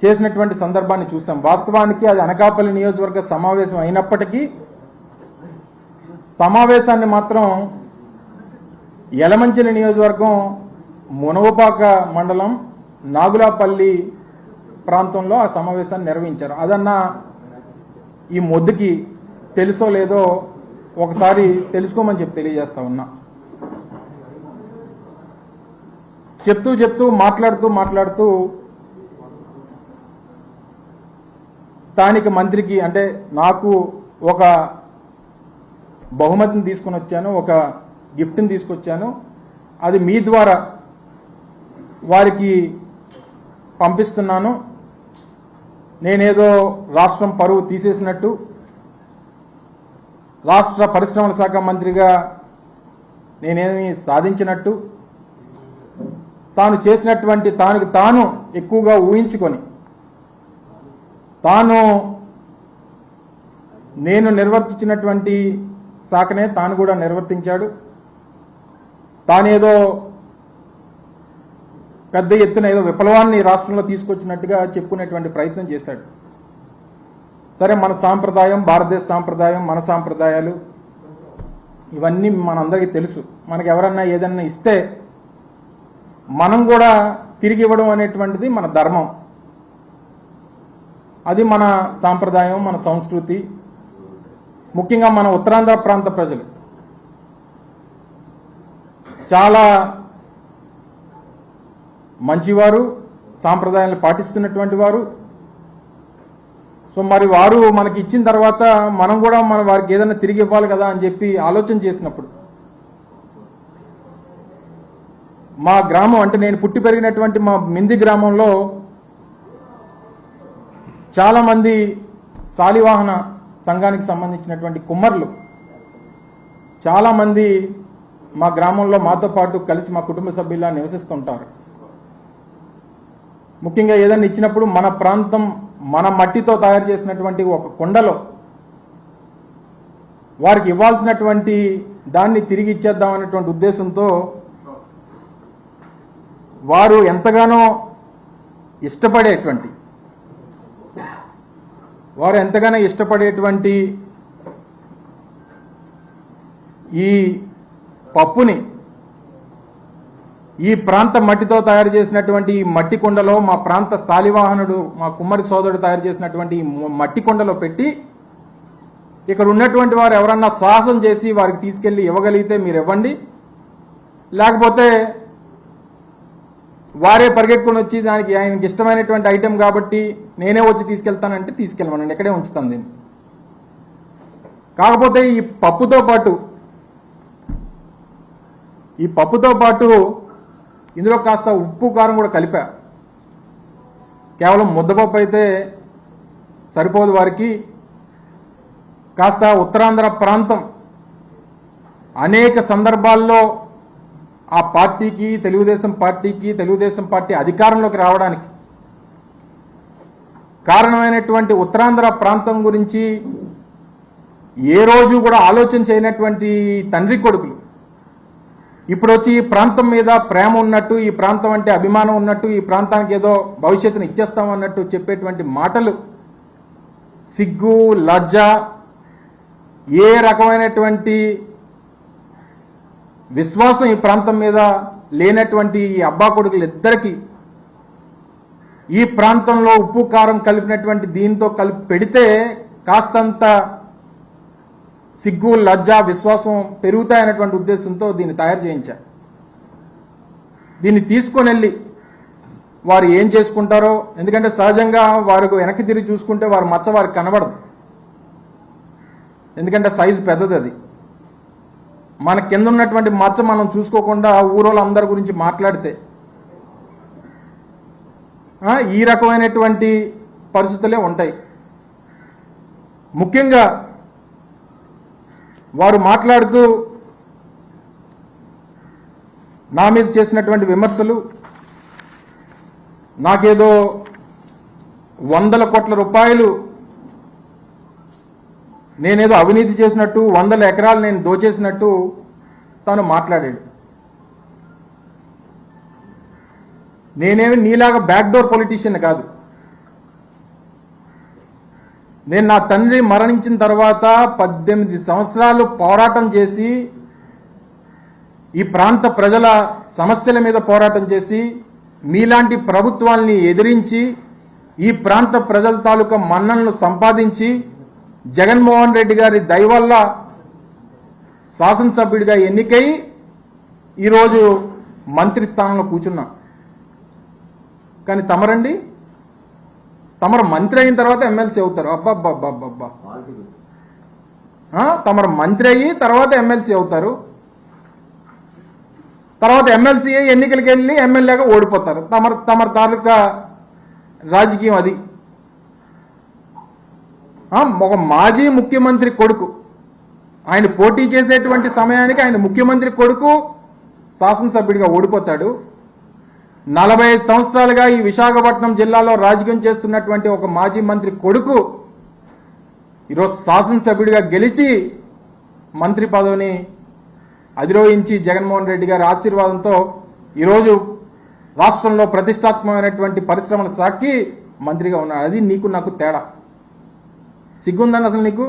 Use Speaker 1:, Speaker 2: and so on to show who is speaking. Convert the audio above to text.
Speaker 1: చేసినటువంటి సందర్భాన్ని చూసాం. వాస్తవానికి అది అనకాపల్లి నియోజకవర్గ సమావేశం అయినప్పటికీ సమావేశాన్ని మాత్రం యలమంచిలి నియోజకవర్గం మునవపాక మండలం నాగులాపల్లి ప్రాంతంలో ఆ సమావేశాన్ని నిర్వహించారు. అదన్నా ఈ మొద్దుకి తెలుసో లేదో ఒకసారి తెలుసుకోమని చెప్పి తెలియజేస్తా ఉన్నా. చెప్తూ చెప్తూ మాట్లాడుతూ మాట్లాడుతూ స్థానిక మంత్రికి అంటే నాకు ఒక బహుమతిని తీసుకొని వచ్చాను ఒక గిఫ్ట్ని తీసుకొచ్చాను. అది మీ ద్వారా వారికి పంపిస్తున్నాను. నేనేదో రాష్ట్రం పరువు తీసేసినట్టు రాష్ట్ర పరిశ్రమల శాఖ మంత్రిగా నేనేమి సాధించినట్టు తాను చేసినటువంటి తాను తాను ఎక్కువగా ఊహించుకొని తాను నేను నిర్వర్తించినటువంటి శాఖనే తాను కూడా నిర్వర్తించాడు. తానేదో పెద్ద ఎత్తున ఏదో విప్లవాన్ని రాష్ట్రంలో తీసుకొచ్చినట్టుగా చెప్పుకునేటువంటి ప్రయత్నం చేశాడు. సరే మన సాంప్రదాయం భారతదేశ సాంప్రదాయం మన సాంప్రదాయాలు ఇవన్నీ మనందరికీ తెలుసు. మనకు ఎవరన్నా ఏదన్నా ఇస్తే మనం కూడా తిరిగి ఇవ్వడం అనేటువంటిది మన ధర్మం. అది మన సాంప్రదాయం మన సంస్కృతి. ముఖ్యంగా మన ఉత్తరాంధ్ర ప్రాంత ప్రజలు. చాలా మంచివారు సాంప్రదాయాలను పాటిస్తున్నటువంటి వారు. సో మరి వారు మనకి ఇచ్చిన తర్వాత మనం కూడా మన వారికి ఏదైనా తిరిగి ఇవ్వాలి కదా అని చెప్పి ఆలోచన చేసినప్పుడు మా గ్రామం అంటే నేను పుట్టి పెరిగినటువంటి మా మింది గ్రామంలో చాలామంది శాలివాహన సంఘానికి సంబంధించినటువంటి కుమ్మర్లు చాలామంది మా గ్రామంలో మాతో పాటు కలిసి మా కుటుంబ సభ్యులా నివసిస్తుంటారు. ముఖ్యంగా ఏదైనా ఇచ్చినప్పుడు మన ప్రాంతం మన మట్టితో తయారు చేసినటువంటి ఒక కొండలో వారికి ఇవ్వాల్సినటువంటి దాన్ని తిరిగి ఇచ్చేద్దాం అనేటువంటి ఉద్దేశంతో వారు ఎంతగానో ఇష్టపడేటువంటి వారు ఎంతగానో ఇష్టపడేటువంటి ఈ పప్పుని ఈ ప్రాంత మట్టితో తయారు చేసినటువంటి ఈ మట్టి కుండలో మా ప్రాంత శాలివాహనుడు మా కుమ్మరి సోదరుడు తయారు చేసినటువంటి ఈ మట్టి కుండలో పెట్టి ఇక్కడ ఉన్నటువంటి వారు ఎవరన్నా సాహసం చేసి వారికి తీసుకెళ్ళి ఇవ్వగలిగితే మీరు ఇవ్వండి లేకపోతే వారే పరిగెట్టుకొని వచ్చి దానికి ఆయనకి ఇష్టమైనటువంటి ఐటెం కాబట్టి నేనే వచ్చి తీసుకెళ్తానంటే తీసుకెళ్ళమనండి. ఎక్కడే ఉంచుతాను దీన్ని. కాకపోతే ఈ పప్పుతో పాటు ఈ పప్పుతో పాటు ఇందులో కాస్త ఉప్పు కారం కూడా కలిపా. కేవలం ముద్దపప్పు అయితే సరిపోదు వారికి. కాస్త ఉత్తరాంధ్ర ప్రాంతం అనేక సందర్భాల్లో ఆ పార్టీకి తెలుగుదేశం పార్టీకి తెలుగుదేశం పార్టీ అధికారంలోకి రావడానికి కారణమైనటువంటి ఉత్తరాంధ్ర ప్రాంతం గురించి ఏ రోజు కూడా ఆలోచన చేయనటువంటి తండ్రి కొడుకులు. ఇప్పుడు వచ్చి ఈ ప్రాంతం మీద ప్రేమ ఉన్నట్టు ఈ ప్రాంతం అంటే అభిమానం ఉన్నట్టు ఈ ప్రాంతానికి ఏదో భవిష్యత్తును ఇచ్చేస్తాం అన్నట్టు చెప్పేటువంటి మాటలు సిగ్గు లజ్జ ఏ రకమైనటువంటి విశ్వాసం ఈ ప్రాంతం మీద లేనటువంటి ఈ అబ్బా కొడుకులు ఇద్దరికీ ఈ ప్రాంతంలో ఉప్పు కారం కలిపినటువంటి దీంతో కలిపి పెడితే కాస్తంత సిగ్గు లజ్జ విశ్వాసం పెరుగుతాయనేటువంటి ఉద్దేశంతో దీన్ని తయారు చేయించా దీన్ని తీసుకొని వెళ్ళి వారు ఏం చేసుకుంటారో ఎందుకంటే సహజంగా వారికి వెనక్కి తిరిగి చూసుకుంటే వారు మచ్చ వారికి కనబడదు. ఎందుకంటే సైజు పెద్దది అది. మన కింద ఉన్నటువంటి మచ్చ మనం చూసుకోకుండా ఊరోళ్ళందరి గురించి మాట్లాడితే ఈ రకమైనటువంటి పరిస్థితులే ఉంటాయి. ముఖ్యంగా వారు మాట్లాడుతూ నా మీద చేసినటువంటి విమర్శలు నాకేదో వందల కోట్ల రూపాయలు నేనేదో అవినీతి చేసినట్టు వందల ఎకరాలు నేను దోచేసినట్టు తను మాట్లాడాడు. నేనేమి నీలాగా బ్యాక్డోర్ పొలిటీషియన్ కాదు. నేను నా తండ్రి మరణించిన తర్వాత పద్దెనిమిది సంవత్సరాలు పోరాటం చేసి ఈ ప్రాంత ప్రజల సమస్యల మీద పోరాటం చేసి మీలాంటి ప్రభుత్వాల్ని ఎదిరించి ఈ ప్రాంత ప్రజల తాలూకా మన్ననలు సంపాదించి జగన్మోహన్ రెడ్డి గారి దయ వల్ల శాసనసభ్యుడిగా ఎన్నికై ఈరోజు మంత్రి స్థానంలో కూర్చున్నా కానీ తమరండి? తమరు మంత్రి అయిన తర్వాత ఎమ్మెల్సీ అవుతారు. అబ్బబ్బబ్బబ్బబ్బా. తమరు మంత్రి అయ్యి తర్వాత ఎమ్మెల్సీ అవుతారు. తర్వాత ఎమ్మెల్సీ అయ్యి ఎన్నికలకు వెళ్ళి ఎమ్మెల్యేగా ఓడిపోతారు. తమరు తమరు తాలూకా రాజకీయం అది. ఒక మాజీ ముఖ్యమంత్రి కొడుకు. ఆయన పోటీ చేసేటువంటి సమయానికి ఆయన ముఖ్యమంత్రి కొడుకు శాసనసభ్యుడిగా ఓడిపోతాడు. నలభై ఐదు సంవత్సరాలుగా ఈ విశాఖపట్నం జిల్లాలో రాజకీయం చేస్తున్నటువంటి ఒక మాజీ మంత్రి కొడుకు ఈరోజు శాసనసభ్యుడిగా గెలిచి మంత్రి పదవిని అధిరోహించి జగన్మోహన్ రెడ్డి గారి ఆశీర్వాదంతో ఈరోజు రాష్ట్రంలో ప్రతిష్టాత్మకమైనటువంటి పరిశ్రమల శాఖకి మంత్రిగా ఉన్నాడు. అది నీకు నాకు తేడా. సిగ్గుందని అసలు నీకు?